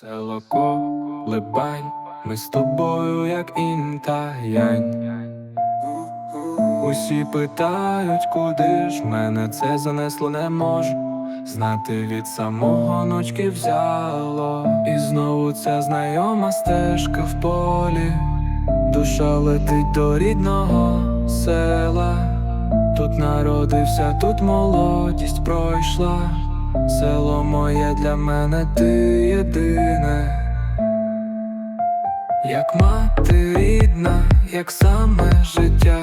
Село Колибань, ми з тобою, як інь та янь. Усі питають, куди ж мене це занесло, не можу знати від самого ночки взяло. І знову ця знайома стежка в полі, душа летить до рідного села. Тут народився, тут молодість пройшла. Село моє для мене ти єдине. Як мати рідна, як саме життя,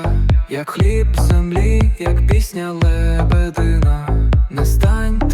як хліб землі, як пісня лебедина, не стань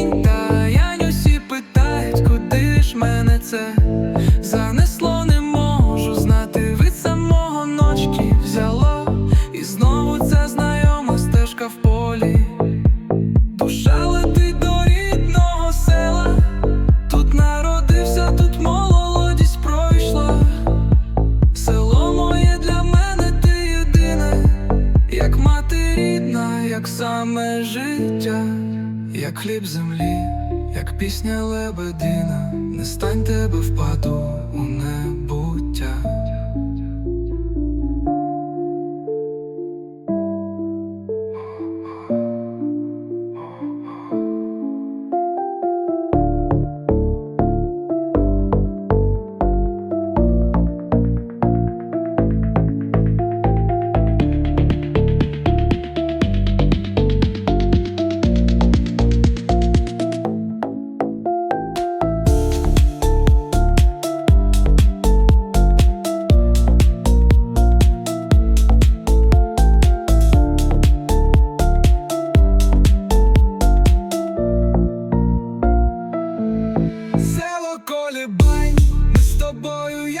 як кінь та янь усі питають, куди ж мене це занесло, не можу знати від самого ночки взяло, і знову ця знайома стежка в полі. Душа летить до рідного села, тут народився, тут молодість пройшла. Село моє для мене ти єдине. Як мати рідна, як саме життя, як хліб землі, як пісня лебедина, не стань тебе впаду у небо.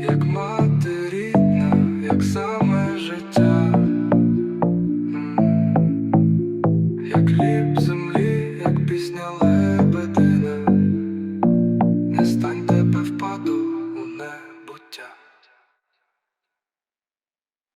як мати рідна, як саме життя, як ліп землі, як пісня лебедина, не стань.